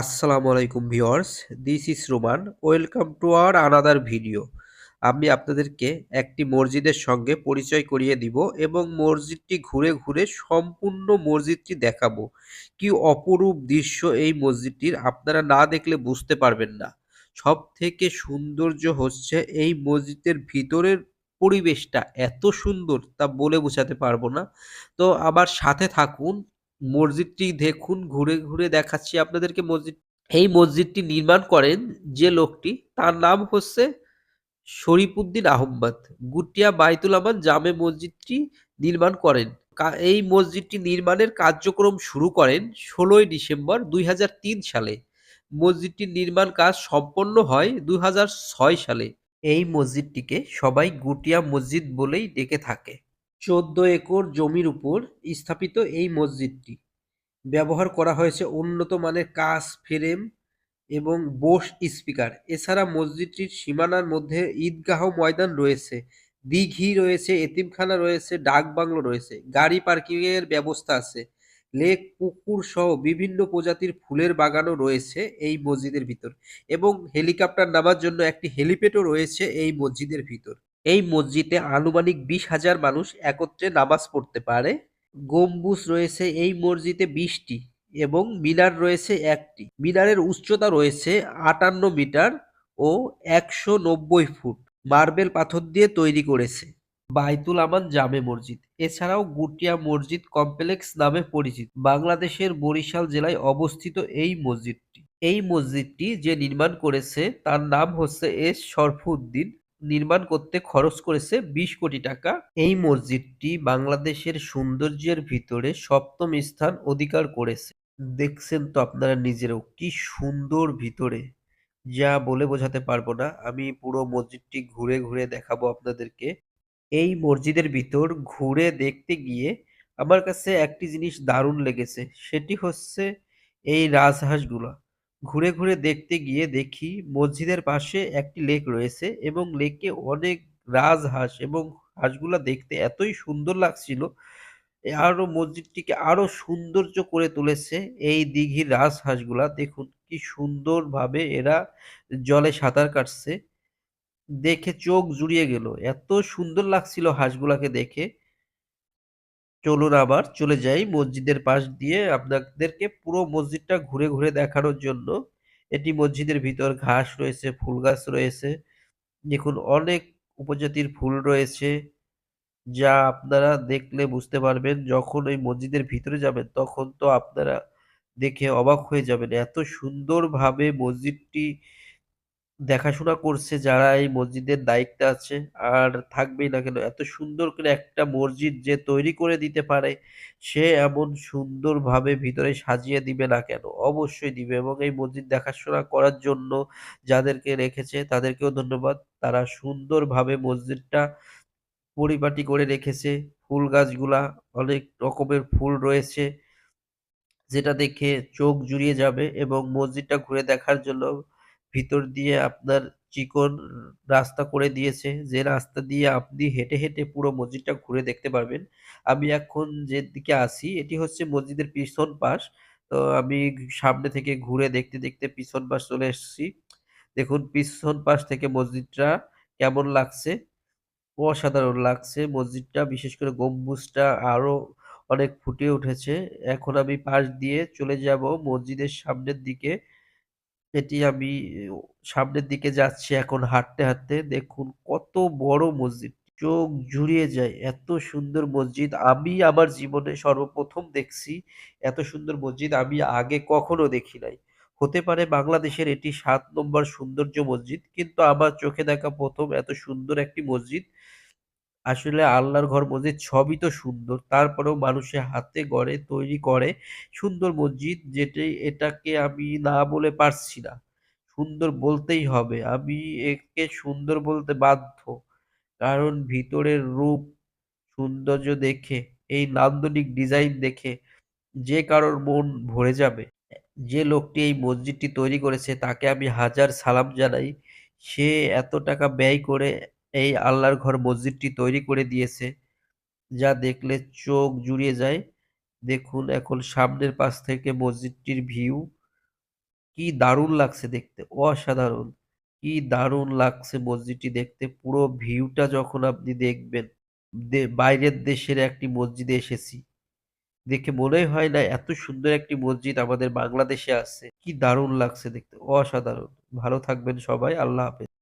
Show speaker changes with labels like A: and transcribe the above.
A: আসসালামু আলাইকুম viewers this is Roman welcome to our another video আমি আপনাদেরকে একটি মসজিদের সঙ্গে পরিচয় করিয়ে দিব এবং মসজিদটি ঘুরে ঘুরে সম্পূর্ণ মসজিদটি দেখাবো। কি অপরূপ দৃশ্য এই মসজিদটির আপনারা না দেখলে বুঝতে পারবেন না। সব থেকে সৌন্দর্য হচ্ছে এই মসজিদের ভিতরের পরিবেশটা এত সুন্দর তা বলে বোঝাতে পারব না। তো আবার সাথে থাকুন মসজিদটি দেখুন, ঘুরে ঘুরে দেখাচ্ছি আপনাদেরকে। মসজিদ, এই মসজিদটি নির্মাণ করেন যে লোকটি, তার নাম হচ্ছে শরীফুদ্দীন আহম্মদ। গুটিয়া বাইতুল আমান জামে মসজিদটি নির্মাণ করেন। এই মসজিদটি নির্মাণের কার্যক্রম শুরু করেন ষোলোই ডিসেম্বর দুই হাজার তিন সালে। মসজিদটির নির্মাণ কাজ সম্পন্ন হয় দুই হাজার ছয় সালে। এই মসজিদটিকে সবাই গুটিয়া মসজিদ বলেই ডেকে থাকে। চোদ্দ একর জমির উপর স্থাপিত এই মসজিদটি। ব্যবহার করা হয়েছে উন্নত মানের কাচ, ফ্রেম এবং বোস স্পিকার। এছাড়া মসজিদটির সীমানার মধ্যে ঈদগাহ ময়দান রয়েছে, দিঘি রয়েছে, এতিমখানা রয়েছে ডাক বাংলো রয়েছে, গাড়ি পার্কিংয়ের ব্যবস্থা আছে, লেক, পুকুর সহ বিভিন্ন প্রজাতির ফুলের বাগানও রয়েছে এই মসজিদের ভিতর এবং হেলিকপ্টার নামার জন্য একটি হেলিপ্যাডও রয়েছে এই মসজিদের ভিতর। এই মসজিদে আনুমানিক বিশ হাজার মানুষ একত্রে নামাজ পড়তে পারে। গম্বুজ রয়েছে এই মসজিদে বিশটি এবং মিনার রয়েছে একটি। মিনারের উচ্চতা রয়েছে আটান্ন মিটার ও একশো নব্বই ফুট। মার্বেল পাথর দিয়ে তৈরি করেছে বাইতুল আমান জামে মসজিদ। এছাড়াও গুটিয়া মসজিদ কমপ্লেক্স নামে পরিচিত। বাংলাদেশের বরিশাল জেলায় অবস্থিত এই মসজিদটি। এই মসজিদটি যে নির্মাণ করেছে তার নাম হচ্ছে এস শরফুদ্দিন নির্মাণ করতে খরচ করেছে বিশ কোটি টাকা। এই মসজিদটি বাংলাদেশের সৌন্দর্যের ভিতরে সপ্তম স্থান অধিকার করেছে। দেখছেন তো আপনারা নিজেরাও, কি সুন্দর ভিতরে। যা বলে বোঝাতে পারব না, আমি পুরো মসজিদটি ঘুরে ঘুরে দেখাবো আপনাদেরকে। এই মসজিদের ভিতর ঘুরে দেখতে গিয়ে আমার কাছে একটি জিনিস দারুণ লেগেছে, সেটি হচ্ছে এই রাজহাঁসগুলা। ঘুরে ঘুরে দেখতে গিয়ে দেখি মসজিদের পাশে একটি লেক রয়েছে এবং লেকে অনেক রাজহাঁস এবং হাঁসগুলা দেখতে এতই সুন্দর লাগছিল। আরও মসজিদটিকে আরও সৌন্দর্য করে তুলেছে এই দিঘির রাজহাঁসগুলা। দেখুন কি সুন্দরভাবে এরা জলে সাঁতার কাটছে। দেখে চোখ জুড়িয়ে গেল। এত সুন্দর লাগছিল হাঁসগুলাকে দেখে। চলুন আবার চলে যাই মসজিদের পাশ দিয়ে আপনাদেরকে পুরো মসজিদটা ঘুরে ঘুরে দেখানোর জন্য। এটি মসজিদের ভিতর ঘাস রয়েছে, ফুল গাছ রয়েছে। দেখুন, অনেক উপজাতির ফুল রয়েছে যা আপনারা দেখলে বুঝতে পারবেন, যখন ওই মসজিদের ভিতরে যাবেন তখন তো আপনারা দেখে অবাক হয়ে যাবেন। এত সুন্দরভাবে মসজিদটি দেখাশোনা করছে, যারা এই মসজিদের দায়িত্বে আছে, আর থাকবেই না কেন, এত সুন্দর করে একটা মসজিদ যে তৈরি করে দিতে পারে, সে এমন সুন্দরভাবে ভিতরে সাজিয়ে দিবে না কেন? অবশ্যই দিবে এবং এই মসজিদ দেখাশোনা করার জন্য যাদেরকে রেখেছে, তাদেরকেও ধন্যবাদ। তারা সুন্দরভাবে মসজিদটা পরিপাটি করে রেখেছে, ফুল গাছগুলা, অনেক রকমের ফুল রয়েছে, যেটা দেখে চোখ জুড়িয়ে যাবে এবং মসজিদটা ঘুরে দেখার জন্য ভিতর দিয়ে আপনার চিকন রাস্তা করে দিয়েছে। যে রাস্তা দিয়ে আপনি হেঁটে হেঁটে পুরো মসজিদটা ঘুরে দেখতে পারবেন। আমি এখন যেদিকে আছি, এটি হচ্ছে মসজিদের পিছন পাশ। তো আমি সামনে থেকে ঘুরে দেখতে দেখতে পিছন পাশ চলে এসেছি। দেখুন, পিছন পাশ থেকে মসজিদটা কেমন লাগছে? অসাধারণ লাগছে। মসজিদটা, বিশেষ করে গম্বুজটা আরও অনেক ফুটে উঠেছে। এখন আমি পাশ দিয়ে চলে যাব মসজিদের সামনের দিকে। এটি আমি সামনের দিকে যাচ্ছি এখন হাঁটতে হাঁটতে। দেখুন কত বড় মসজিদ। চোখ জুড়িয়ে যায় এত সুন্দর মসজিদ। আমি আমার জীবনে সর্বপ্রথম দেখছি এত সুন্দর মসজিদ। আমি আগে কখনো দেখি নাই। হতে পারে বাংলাদেশের এটি সাত নম্বর সৌন্দর্য মসজিদ, কিন্তু আমার চোখে দেখা প্রথম এত সুন্দর একটি মসজিদ। আসলে আল্লাহর ঘর মসজিদ সবই তো সুন্দর। তারপরেও মানুষের হাতে গড়ে, তৈরি করে সুন্দর মসজিদ যেটি, এটাকে আমি না বলে পারছি না। সুন্দর বলতেই হবে। আমি একে সুন্দর বলতে বাধ্য। কারণ ভিতরের রূপ, সৌন্দর্য দেখে, এই নান্দনিক ডিজাইন দেখে যে কারোর মন ভরে যাবে। যে লোকটি এই মসজিদটি তৈরি করেছে, তাকে আমি হাজার সালাম জানাই। সে এত টাকা ব্যয় করে এই আল্লাহর ঘর মসজিদটি তৈরি করে দিয়েছে, যা দেখলে চোখ জুড়িয়ে যায়। দেখুন, এখন সামনের পাশ থেকে মসজিদটির ভিউ। কি দারুণ লাগছে দেখতে, অসাধারণ। কি দারুণ লাগছে মসজিদটি দেখতে, পুরো ভিউটা যখন আপনি দেখবেন বাইরের দেশের একটি মসজিদে এসেছি। দেখে মনেই হয় না এত সুন্দর একটি মসজিদ আমাদের বাংলাদেশে আছে। কি দারুণ লাগছে দেখতে, অসাধারণ। ভালো থাকবেন সবাই, আল্লাহ হাফেজ।